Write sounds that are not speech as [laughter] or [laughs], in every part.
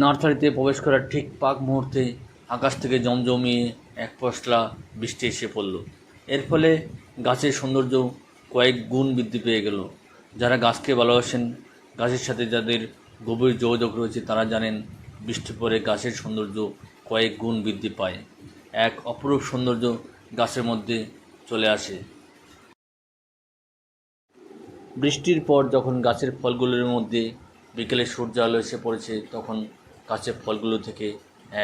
নার্সারিতে প্রবেশ করার ঠিক পাক মুহূর্তে আকাশ থেকে জমজমিয়ে এক পশলা বৃষ্টি এসে পড়ল। এর ফলে গাছের সৌন্দর্য কয়েক গুণ বৃদ্ধি পেয়ে গেল। যারা গাছকে ভালোবাসেন, গাছের সাথে যাদের গভীর যোগাযোগ রয়েছে, তারা জানেন বৃষ্টি পরে গাছের সৌন্দর্য কয়েক গুণ বৃদ্ধি পায়। এক অপরূপ সৌন্দর্য গাছের মধ্যে চলে আসে। বৃষ্টির পর যখন গাছের ফলগুলোর মধ্যে বিকেলে সূর্য আলো এসে পড়েছে, তখন গাছের ফলগুলো থেকে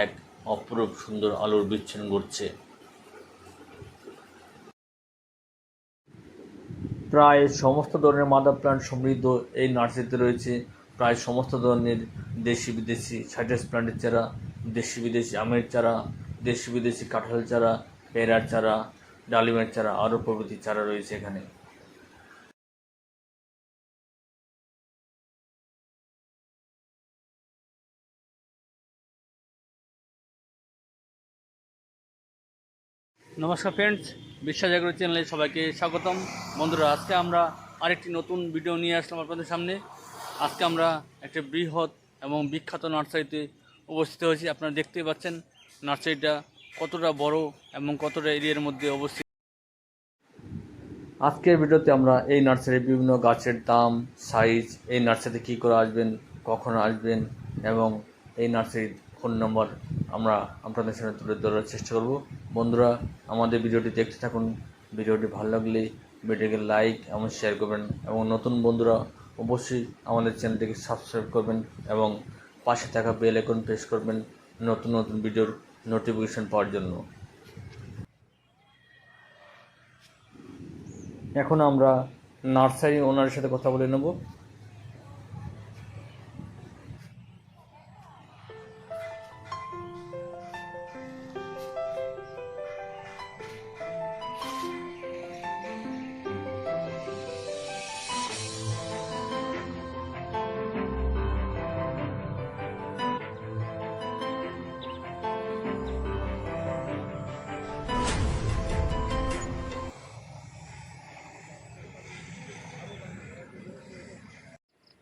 এক অপরূপ সুন্দর আলোর বিচ্ছিন্ন ঘটছে। প্রায় সমস্ত ধরনের মাদা প্লান্ট সমৃদ্ধ এই নার্সারিতে রয়েছে। প্রায় সমস্ত ধরনের দেশি বিদেশি সাইটাস প্লান্টের চারা, দেশি বিদেশি আমের চারা, দেশি বিদেশি কাঁঠাল চারা, পেয়ারার চারা, ডালিমের চারা, আরও প্রভৃতি চারা রয়েছে এখানে। নমস্কার ফ্রেন্ডস বিশ্বাস চ্যানেলে সবাইকে স্বাগতম। বন্ধুরা, আজকে আমরা আরেকটি নতুন ভিডিও নিয়ে আসলাম আপনাদের সামনে। আজকে আমরা একটা বৃহৎ এবং বিখ্যাত নার্সারিতে অবস্থিত হয়েছি। আপনারা দেখতেই পাচ্ছেন নার্সারিটা কতটা বড় এবং কতটা এরিয়ার মধ্যে অবস্থিত। আজকের ভিডিওতে আমরা এই নার্সারির বিভিন্ন গাছের দাম সাইজ এই নার্সারিতে কী করে আসবেন, কখন আসবেন এবং এই নার্সারির ফোন নম্বর আমরা আপনাদের সামনে তুলে ধরার চেষ্টা করব। বন্ধুরা, আমাদের ভিডিওটি দেখতে থাকুন। ভিডিওটি ভালো লাগলে ভিডিওকে লাইক এবং শেয়ার করবেন এবং নতুন বন্ধুরা অবশ্যই আমাদের চ্যানেলটিকে সাবস্ক্রাইব করবেন এবং পাশে থাকা বেল আইকন প্রেস করবেন নতুন নতুন ভিডিওর নোটিফিকেশন পাওয়ার জন্য। এখন আমরা নার্সারি ওনারের সাথে কথা বলে নেব।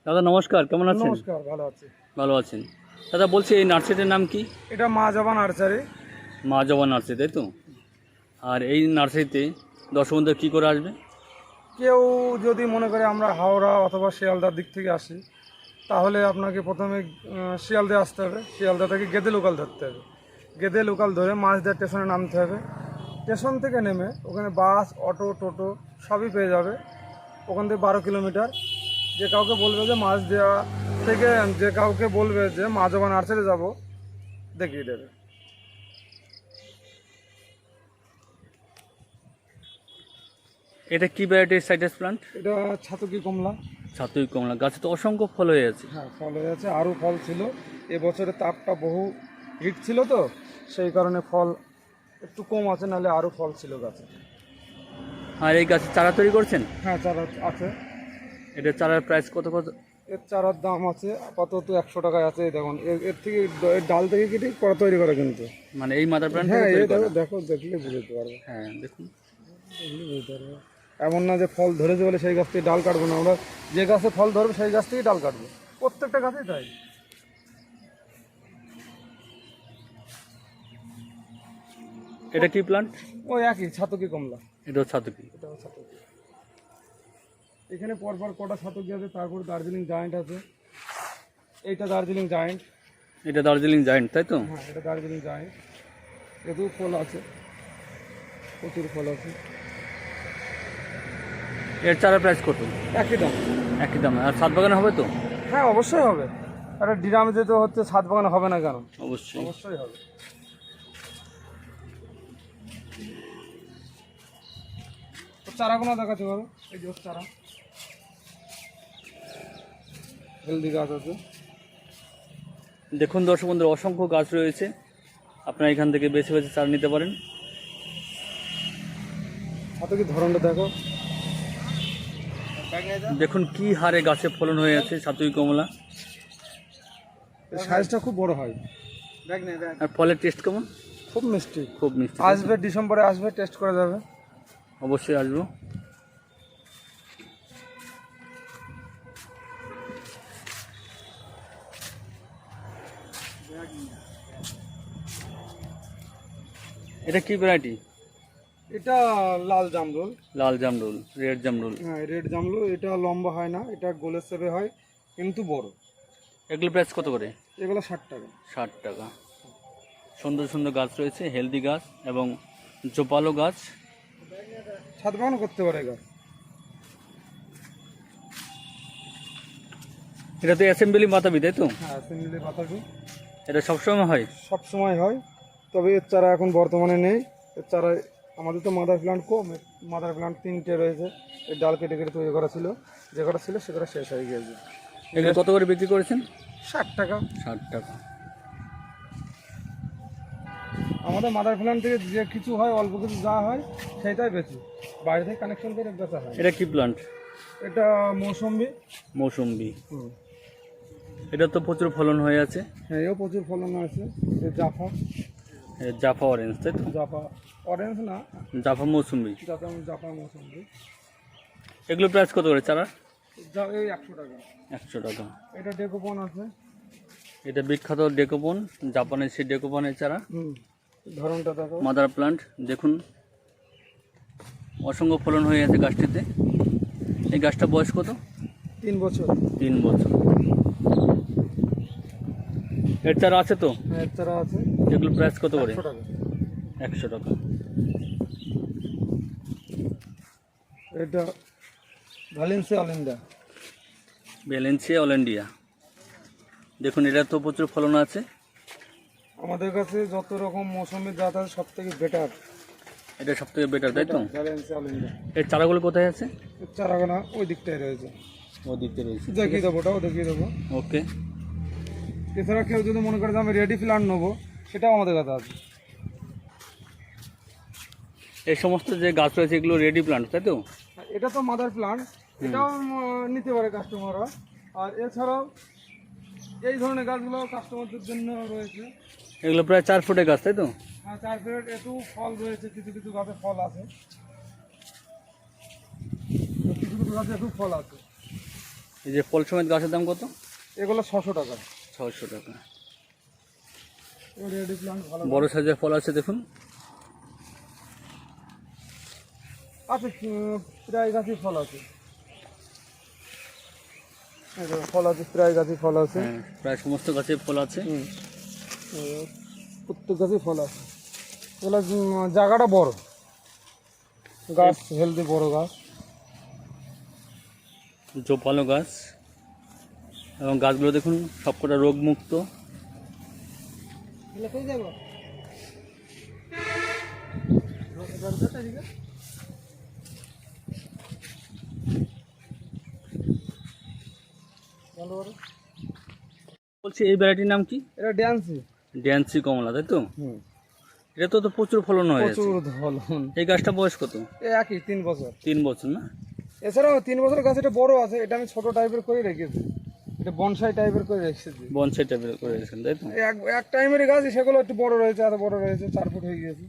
দাদা নমস্কার কেমন আছেন? নমস্কার ভালো আছি। ভালো আছেন। দাদা বলছি এই নার্সারিটার নাম কি? এটা মা জবা নার্সারি। মা জবা নার্সারি তাই তো? আর এই নার্সারিতে দর্শক বন্ধু কী করে আসবে? কেউ যদি মনে করে আমরা হাওড়া অথবা শিয়ালদার দিক থেকে আসি তাহলে আপনাকে প্রথমে শিয়ালদে আসতে হবে। শিয়ালদা থেকে গেদে লোকাল ধরতে হবে। গেদে লোকাল ধরে মাঝদের স্টেশনে নামতে হবে। স্টেশন থেকে নেমে ওখানে বাস অটো টোটো সবই পেয়ে যাবে। ওখান থেকে বারো কিলোমিটার যে কাউকে বলবে যে মাছ দেওয়া থেকে যে কাউকে বলবে যে মা জবা নার্সারি যাব দেখিয়ে দেবে। এটা কি ভ্যারাইটির সাইটাস প্লান্ট এটা ছাতুকি কমলা। ছাতুই কমলা গাছে তো অসংখ্য ফল হয়ে আছে। হ্যাঁ ফল হয়ে আছে আরও ফল ছিল। এবছরে তাপটা বহু হিট ছিল তো সেই কারণে ফল একটু কম আছে নাহলে আরও ফল ছিল গাছে। আর এই গাছের চারা তৈরি করছেন? হ্যাঁ চারা আছে। এটা চারার প্রাইস কত কত? এর চারার দাম আছে আপাতত একশো টাকায় আছে দেখুন। এর থেকে এর ডাল থেকে কেটে করা তৈরি করে কিন্তু? মানে এই মাদার প্লান্ট হ্যাঁ দেখো দেখো দেখলে বুঝতে পারবে। হ্যাঁ দেখুন। বুঝতে পারবে। এমন না যে ফল ধরেছে বলে সেই গাছ থেকে ডাল কাটবো না আমরা যে গাছে ফল ধরবে সেই গাছ থেকেই ডাল কাটবো। প্রত্যেকটা গাছেই তাই। এটা কি প্লান্ট ওই একই ছাতকি কমলা। এটাও ছাতুকি। এটাও ছাতকি। এখানে পরপর কটা ছাতকি আছে তারপর দার্জিলিং জায়েন্ট আছে। এইটা দার্জিলিং জায়েন্ট এটা দার্জিলিং জায়েন্ট তাই তো? হ্যাঁ এটা দার্জিলিং জায়েন্ট এতেও ফল আছে। প্রচুর ফল আছে। এর চারা প্রাইস কত? একই দাম। একই দাম। আর সাত বাগানে হবে তো? হ্যাঁ অবশ্যই হবে। একটা ডিরামে যেতে হচ্ছে ছাদ বাগানে হবে না কেন? অবশ্যই। অবশ্যই হবে। চারাগুলো দেখাতে পারো এই যে চারা। হেলদি গাছ আছে। দেখুন দর্শক বন্ধুরা অসংখ্য গাছ রয়েছে। আপনারা এখান থেকে বেছে বেছে চারা নিতে পারেন। হাতে কি ধরনটা দেখো? দেখুন কি হারে গাছে ফলন হয়ে আছে ছাতুই কমলা। সাইজটা খুব বড় হয়। আর ফলের টেস্ট কেমন? খুব মিষ্টি। খুব মিষ্টি। আসবে ডিসেম্বরে আসবে টেস্ট করা যাবে। অবশ্যই আসব। এটা কি ভ্যারাইটি এটা লাল জামরুল। লাল জামরুল রেড জামরুল। হ্যাঁ রেড জামরুল এটা লম্বা হয় না এটা গোলের সেবে হয় কিন্তু বড়। এগুলো প্রাইস কত করে? এগুলো ষাট টাকা। ষাট টাকা। সুন্দর সুন্দর গাছ রয়েছে হেলদি গাছ এবং জোপালো গাছ। ছাদ বাগানও করতে পারে গাছ। এটা তো অ্যাসেম্বলি মাতাবি তাই তো? হ্যাঁ সিমিলি পাতাটি এটা সবসময় হয়? সব সময় হয়। তবে এর চারা এখন বর্তমানে নেই। এর চারা আমাদের তো মাদার প্লান্ট কম মাদার প্লান্ট তিনটে রয়েছে। এর ডাল কেটে কেটে তৈরি করা ছিল। যে কটা ছিল সে কটা শেষ হয়ে গিয়েছে। এগুলো কত করে বিক্রি করেছেন? ষাট টাকা। ষাট টাকা। আমাদের মাদার প্লান্ট থেকে যে কিছু হয় অল্প কিছু যা হয় সেটাই বেশি। বাইরে থেকে কানেকশন করে বেচা হয়। এটা কি প্লান্ট এটা মৌসম্বি। মৌসুম্বি। এটা তো প্রচুর ফলন হয়ে আছে। হ্যাঁ এও প্রচুর ফলন আছে জাফা জাফা অরেঞ্জ তাই তো? জাফা অরেঞ্জ না। জাফা মৌসুম্বি জাফা জাফা মৌসম্বি এগুলো প্রাইস কত করে চারা? এই একশো টাকা। একশো টাকা। এটা ডেকোপন আছে। এটা বিখ্যাত ডেকোপন জাপানের সেই ডেকোপনের চারা। হুম ধরনটা দেখো। মাদার প্লান্ট দেখুন। অসংখ্য ফলন হয়ে আছে গাছটিতে। এই গাছটা বয়স কত? তিন বছর। তিন বছর। এর চারা আছে তো? হ্যাঁ এর চারা আছে। এগুলো প্রাইস কত করে? একশো টাকা। এটা ভ্যালেন্সি অলিন্দা ব্যালেন্সিয়া অল ইন্ডিয়া দেখুন এটা তো প্রচুর ফলন আছে। আমাদের কাছে যত রকম মৌসুমি জাত আছে সব থেকে বেটার এটা সব থেকে বেটার তাই তো? ভ্যালেন্সি অলিন্দা এর চারাগুলো কোথায় আছে? এর চারাগানা ওই দিকটায় রয়েছে। ওই দিকতে রয়েছে। দেখিয়ে দেবো ওটাও দেখিয়ে দেবো। ওকে এছাড়া কেউ যদি মনে করে যে আমি রেডি প্ল্যান্ট নেব সেটাও আমাদের কাছে আছে। এই সমস্ত যে গাছ রয়েছে এগুলো রেডি প্লান্ট তাই তো? এটা তো মাদার প্লান্ট এটাও নিতে পারে কাস্টমাররা আর এছাড়াও এই ধরনের গাছগুলো কাস্টমারদের জন্য রয়েছে। এগুলো প্রায় চার ফুটের গাছ তাই তো? হ্যাঁ চার প্লেট একটু ফল রয়েছে কিছু কিছু গাছে ফল আছে। কিছু কিছু গাছে একটু ফল আছে। এই যে ফল সমেত গাছের দাম কত? এগুলো ছশো টাকা। ছশো টাকা। বড় সাইজের ফল আছে দেখুন। আছে প্রায় গাছই ফল আছে। ফল আছে প্রায় গাছই ফল আছে। হ্যাঁ প্রায় সমস্ত গাছে ফল আছে। প্রত্যেক গাছই ফল আছে। এগুলো জায়গাটা বড়। গাছ হেলদি বড় গাছ। জোপালো গাছ। এবং গাছগুলো দেখুন সবকটা রোগ মুক্ত বলছি এই ভ্যারাইটির নাম কি? এটা ড্যান্সি ড্যান্সি কমলা তাই তো? হুম। এটা তো তো প্রচুর ফলন হয়ে প্রচুর ফলন। এই গাছটা বয়স কত? একই তিন বছর। তিন বছর না? এছাড়াও তিন বছর গাছ এটা বড় আছে এটা আমি ছোট টাইপের করে রেখেছি। এটা বনসাই টাইপের করে রেখেছি বনসাই টাইপের করে রেখেছেন তাই তো? এক এক গাছ সেগুলো একটু বড় রয়েছে এত বড় রয়েছে চার ফুট হয়ে গিয়েছে।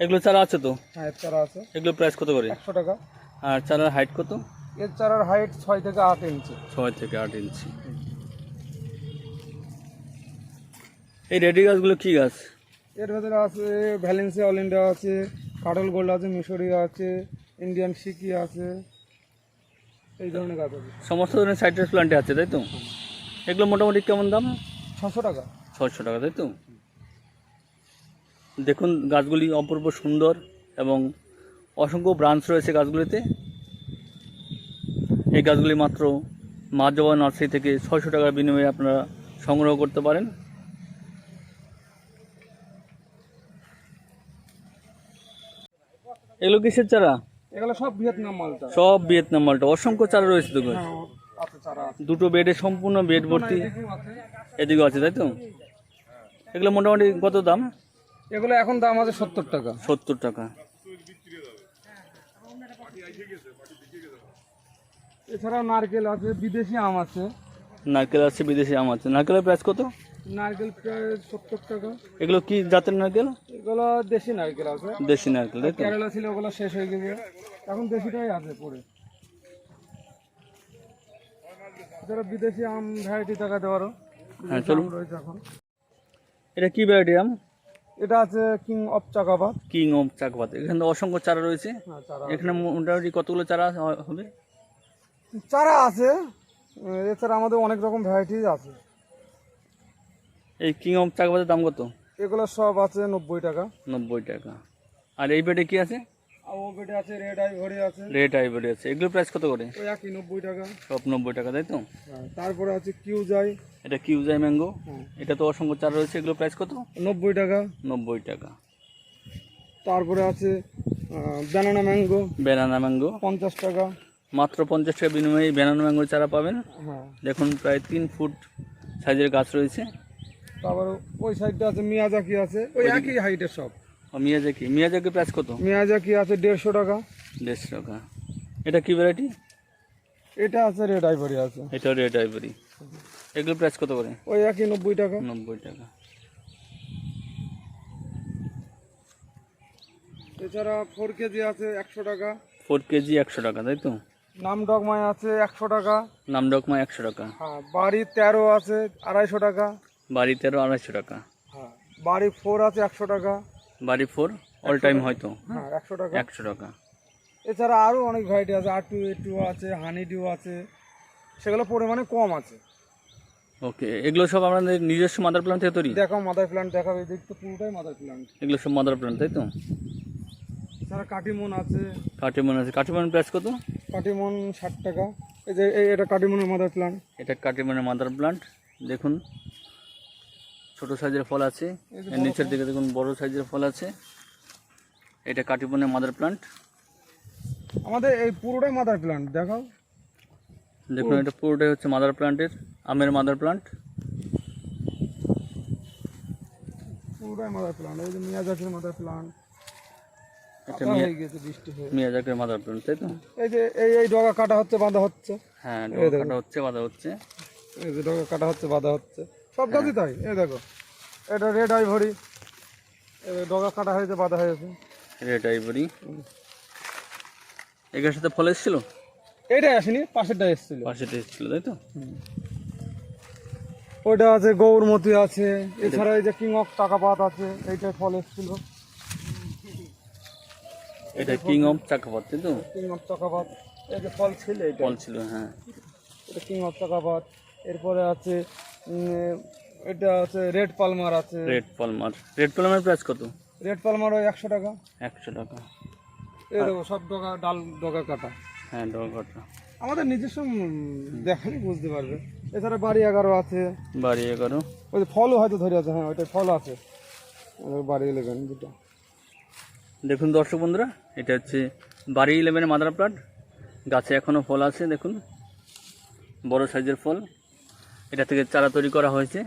এগুলো চারা আছে তো? হ্যাঁ চারা আছে। এগুলো প্রাইস কত করে? একশো টাকা। আর চারার হাইট কত? এর চারার হাইট ছয় থেকে আট ইঞ্চি ছয় থেকে আট ইঞ্চি এই রেডি গাছগুলো কি গাছ? এর ভেতরে আছে অল ইন্ডিয়া আছে কাটল গোল্ড আছে মিশরি আছে ইন্ডিয়ান সিকি আছে। এই ধরনের গাছ আছে। সমস্ত ধরনের সাইট্রাস প্লান্টে আছে তাই তো? এগুলো মোটামুটি কেমন দাম? ছশো টাকা। ছশো টাকা তাই তো? দেখুন গাছগুলি অপূর্ব সুন্দর এবং অসংখ্য ব্রাঞ্চ রয়েছে গাছগুলিতে। এই গাছগুলি মাত্র মা জবা নার্সারি থেকে ছশো টাকার বিনিময়ে আপনারা সংগ্রহ করতে পারেন। এগুলো কিসের চারা? এগুলো সব ভিয়েতনাম মালটা। সব ভিয়েতনাম মালটা। অসংখ্য চারা রয়েছে তো। হ্যাঁ দুটো বেডে সম্পূর্ণ বেড ভর্তি। এদিকেও আছে। তাই তো? এগুলো মোটামুটি কত দাম? এগুলো এখন দাম আছে সত্তর টাকা। সত্তর টাকা। এছাড়াও নারকেল আছে বিদেশি আম আছে। নারকেল আছে বিদেশি আম আছে। নারকেলের প্রাইস কত? নারকেল প্রায় সত্তর টাকা। এগুলো কি জাতের নারকেল? এগুলো দেশি নারকেল আছে। দেশি নারকেল কেরালা ছিল ওগুলো শেষ হয়ে গেছে। এখন দেশিটাই আছে পরে। এছাড়া বিদেশি আম ভ্যারাইটি দেখাতে পারো হ্যাঁ, চলুন। রয়েছে এখন। এটা কি ভ্যারাইটি আম? এটা আছে কিং অফ চাকাবাদ কিং অফ চাকপাত এখানে অসংখ্য চারা রয়েছে। হ্যাঁ এখানে মোটামুটি কতগুলো চারা হবে? চারা আছে। এছাড়া আমাদের অনেক রকম ভ্যারাইটিস আছে। এই কিং অফ চাকপাতের দাম কত? এগুলো সব আছে নব্বই টাকা। নব্বই টাকা। আর এই বেডে কি আছে? আর ও বেটে আছে রেড আইভরি আছে। রেড আইভরি আছে। এগুলো প্রাইস কত করে? একই নব্বই টাকা। সব নব্বই টাকা তাই তো? হ্যাঁ তারপরে আছে কিউজাই এটা কিউজাই ম্যাঙ্গো এটা তো অসংখ্য চারা রয়েছে এগুলো প্রাইস কত? নব্বই টাকা। নব্বই টাকা। তারপরে আছে ব্যানানা ম্যাঙ্গো ব্যানানা ম্যাঙ্গো পঞ্চাশ টাকা। মাত্র পঞ্চাশ টাকা বিনিময়ে ব্যানানা ম্যাঙ্গোর চারা পাবেন। হ্যাঁ। দেখুন প্রায় তিন ফুট সাইজের গাছ রয়েছে। তারপরে ওই সাইডটা আছে মিয়াজাকি আছে। ওই একই হাইটের সব। মিয়াজাকি। মিয়াজাকি প্রাইস কত? মিয়াজাকি আছে দেড়শো টাকা। দেড়শো টাকা। এটা কি ভ্যারাইটি এটা আছে রেড আইভরি আছে। এটা রেড আইভরি এগুলো প্রাইস কত করে? ওই একই নব্বই টাকা। নব্বই টাকা। এছাড়া ফোর কেজি আছে একশো টাকা। ফোর কেজি একশো টাকা তাই তো? নাম ডগমায় আছে একশো টাকা। নামডকমা একশো টাকা। হ্যাঁ বাড়ি তেরো আছে আড়াইশো টাকা। বাড়ি তেরো আড়াইশো টাকা। হ্যাঁ বাড়ি ফোর আছে একশো টাকা। বাড়ি ফোর অল টাইম হয়তো। হ্যাঁ একশো টাকা। একশো টাকা। এছাড়া আরও অনেক ভ্যারাইটি আছে আর টু এ টু আছে হানি ডিউ আছে সেগুলো পরিমাণে কম আছে। ওকে এগুলো সব আপনাদের নিজস্ব মাদার প্ল্যান্ট থেকে তৈরি? দেখো মাদার প্ল্যান্ট দেখাবে এদিক তো পুরোটাই মাদার প্ল্যান্ট এগুলো সব মাদার প্ল্যান্ট তাই তো? এছাড়া কাটিমন আছে। কাটিমন আছে। কাটিমন প্রাইস কত? কাটিমন ষাট টাকা। এই যে এটা কাটিমনের মাদার প্ল্যান্ট এটা কাটিমনের মাদার প্ল্যান্ট দেখুন। ছোট সাইজের ফল আছে। এর নিচের দিকে দেখুন বড় সাইজের ফল আছে। এটা কাটিমনের মাদার প্লান্ট আমাদের এই পুরোটাই মাদার প্লান্ট দেখাও। দেখুন এটা পুরোটাই হচ্ছে মাদার প্লান্টের আমের মাদার প্লান্ট পুরোটাই মাদার প্লান্ট এই যে মিয়াজাকির মাদার এটা মিয়া বৃষ্টি মিয়াজাকের মাদার প্লান্ট তাই তো? এই যে এই এই ডগা কাটা হচ্ছে বাঁধা হচ্ছে। হ্যাঁ কাটা হচ্ছে বাঁধা হচ্ছে। এই যে ডগা কাটা হচ্ছে বাঁধা হচ্ছে। সব গাছই তাই? এই দেখো। এটা রেড আইভরি ডগা কাটা হয়েছে বাঁধা হয়েছে। রেড আইভরি এটার সাথে ফল এসেছিল? এইটাই আসেনি পাশেরটা এসেছিল। পাশেটা এসেছিল তাই তো? ওইটা আছে গৌরমতি আছে এছাড়া এই যে কিং অফ টাকা পাত আছে এইটাই ফল এসেছিল। এটা কিং অফ চাকাপাত তাই তো? কিং অফ চাকাপাত এই যে ফল ছিল এইটা। ফল ছিল হ্যাঁ। এটা কিং অফ চাকাপাত এরপরে আছে এটা আছে রেড পালমার আছে। Red Palmer. Red Palmer price কত? রেড পালমার ওই একশো টাকা। একশো টাকা। এই দেখো সব ডগা ডাল ডগা কাটা। হ্যাঁ ডগাটা আমাদের নিজস্ব দেখালে বুঝতে পারবে। এছাড়া বাড়ি এগারো আছে। বাড়ি এগারো। ওই যে ফলও হয়তো ধরে আছে হ্যাঁ ওইটা ফল আছে। বাড়ি ইলেভেন দুটো। দেখুন দর্শক বন্ধুরা এটা হচ্ছে বাড়ি ইলেভেনের মাদার প্লান্ট গাছে এখনও ফল আছে দেখুন। বড় সাইজের ফল। এটা থেকে চারা তৈরি করা হয়েছে।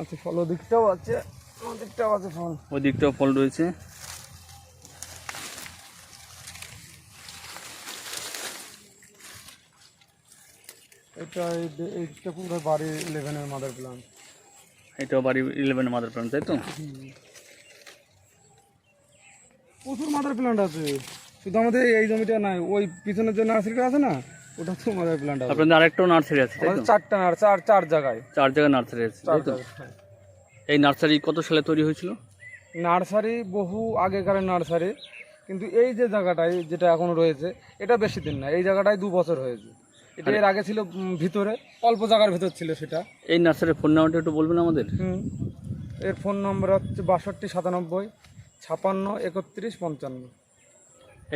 আচ্ছা ফল ওদিকটাও আছে ওদিকটাও আছে ফল। ওই দিকটাও ফল রয়েছে। এটা এই এইটা পুরো বাড়ি ইলেভেনের মাদার প্ল্যান এটাও বাড়ি ইলেভেনের মাদার প্লান্ট তাই তো? প্রচুর মাদার প্ল্যান্ট আছে। শুধু আমাদের এই জমিটা নাই ওই পিছনের যে নার্সারিটা আছে না ওটা তো মাদার প্ল্যান্ট আছে আপনাদের আরেকটাও নার্সারি আছে তাই তো? চারটা নার্স চার চার জায়গায়। চার জায়গায় নার্সারি আছে তাই তো? জায়গায়। এই নার্সারি কত সালে তৈরি হয়েছিল? নার্সারি বহু আগেকার নার্সারি কিন্তু এই যে জায়গাটায় যেটা এখন রয়েছে এটা বেশি দিন না এই জায়গাটায় দু বছর হয়েছে। এটা এর আগে ছিল ভিতরে অল্প জায়গার ভিতর ছিল সেটা। এই নার্সারির ফোন নাম্বারটা একটু বলবেন আমাদের? হুম। এর ফোন নম্বর হচ্ছে বাষট্টি সাতানব্বই ছাপান্ন একত্রিশ পঞ্চান্ন।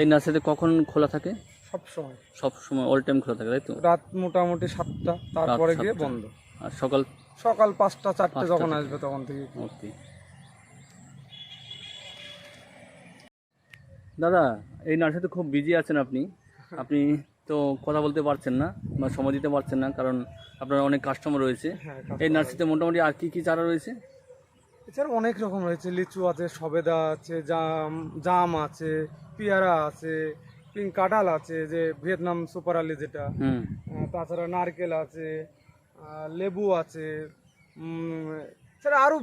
এই নার্সারিতে কখন খোলা থাকে? সব সময় সব সময় অল টাইম খোলা থাকে তাই তো? রাত মোটামুটি সাতটা তারপরে গিয়ে বন্ধ। আর সকাল? সকাল পাঁচটা চারটে যখন আসবে তখন থেকে। ওকে। দাদা এই নার্সারিতে খুব বিজি আছেন আপনি। [laughs] আপনি তো কথা বলতে পারছেন না বা সময় দিতে পারছেন না কারণ আপনার অনেক কাস্টমার রয়েছে। হ্যাঁ এই নার্সারিতে মোটামুটি আর কি কি চারা রয়েছে? এছাড়া অনেক রকম রয়েছে। লিচু আছে সবেদা আছে জাম জাম আছে পেয়ারা আছে পিঙ্ক কাঁঠাল আছে যে ভিয়েতনাম সুপার আলি যেটা। তাছাড়া নারকেল আছে লেবু আছে এছাড়া আরও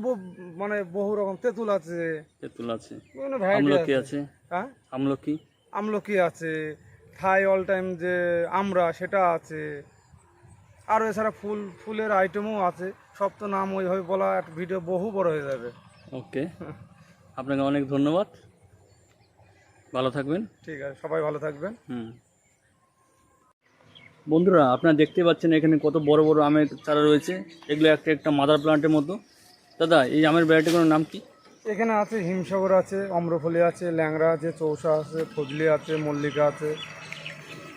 মানে বহু রকম তেঁতুল আছে। তেঁতুল আছে। বিভিন্ন ভ্যারাইটি আছে। হ্যাঁ? আমলকি? আমলকি আছে থাই অল টাইম যে আমরা সেটা আছে। আরও এছাড়া ফুল ফুলের আইটেমও আছে। সব তো নাম ওইভাবে বলা একটা ভিডিও বহু বড় হয়ে যাবে। ওকে আপনাকে অনেক ধন্যবাদ। ভালো থাকবেন। ঠিক আছে সবাই ভালো থাকবেন। হুম। বন্ধুরা আপনারা দেখতে পাচ্ছেন এখানে কত বড় বড় আমের চারা রয়েছে। এগুলো একটা একটা মাদার প্লান্টের মতো। দাদা এই আমের ভ্যারাইটিগুলোর নাম কি? এখানে আছে হিমসাগর আছে অম্রফলি আছে ল্যাংড়া আছে চৌসা আছে ফজলি আছে মল্লিকা আছে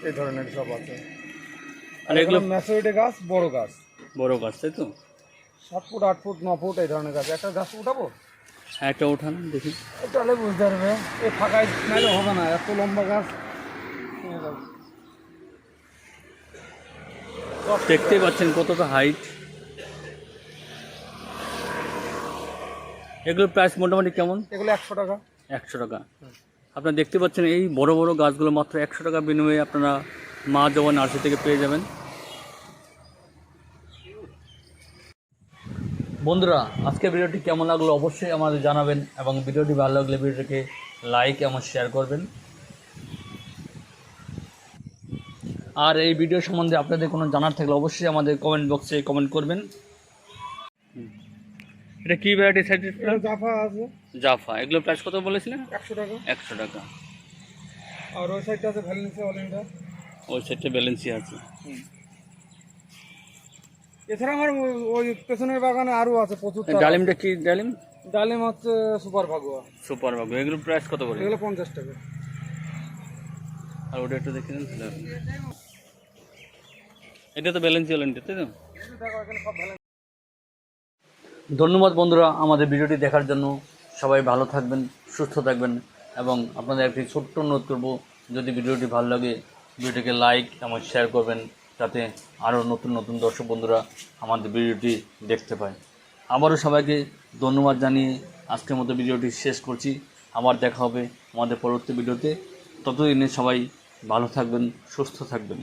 এই ধরনের সব আছে। আর এগুলো ম্যাচুরিটি গাছ বড় গাছ। বড় গাছ তাই তো? সাত ফুট আট ফুট ন ফুট এই ধরনের গাছ। একটা গাছ উঠাবো? একটা ওঠান দেখি। তাহলে বুঝতে পারবে। এই ফাঁকায় নাইলে হবে না এত লম্বা গাছ। দেখতেই পাচ্ছেন কতটা হাইট এগুলোর প্রাইস মোটামুটি কেমন? এগুলো একশো টাকা। একশো টাকা। আপনারা দেখতে পাচ্ছেন এই বড় বড় গাছগুলো মাত্র একশো টাকা বিনিময়ে আপনারা মা জবা নার্সারি থেকে পেয়ে যাবেন। বন্ধুরা আজকের ভিডিওটি কেমন লাগল অবশ্যই আমাদের জানাবেন এবং ভিডিওটি ভালো লাগলে ভিডিওটিকে লাইক এবং শেয়ার করবেন। আর এই ভিডিও সম্বন্ধে আপনাদের কোনো জানার থাকলে অবশ্যই আমাদের কমেন্ট বক্সে কমেন্ট করবেন। এটা কী ভ্যারাইটি জাফা আছে। জাফা। এগুলো প্রাইস কত বলেছিলেন? একশো টাকা। একশো টাকা। আর ওই সাইডটা আছে ভ্যালেন্সি অল ওই সেটটা ব্যালেন্সই আছে। এছাড়া আমার ওই- পেছনের বাগানে আরও আছে প্রচুর চারা। ডালিমটা কি ডালিম? ডালিম হচ্ছে সুপার ভাগুয়া। সুপার বাগু এগুলো প্রাইস কত করে? এগুলো পঞ্চাশ টাকা। আর ওটা একটু দেখে নেন। এটা তো ব্যালেন্সি ওলেন্টি তাই তো? ধন্যবাদ বন্ধুরা আমাদের ভিডিওটি দেখার জন্য। সবাই ভালো থাকবেন সুস্থ থাকবেন এবং আপনাদের একটি ছোট্ট অনুরোধ করব যদি ভিডিওটি ভালো লাগে ভিডিওটিকে লাইক এবং শেয়ার করবেন। যাতে আরও নতুন নতুন দর্শক বন্ধুরা আমাদের ভিডিওটি দেখতে পায়। আবারও সবাইকে ধন্যবাদ জানিয়ে আজকের মতো ভিডিওটি শেষ করছি। আবার দেখা হবে আমাদের পরবর্তী ভিডিওতে। ততদিনে সবাই ভালো থাকবেন, সুস্থ থাকবেন।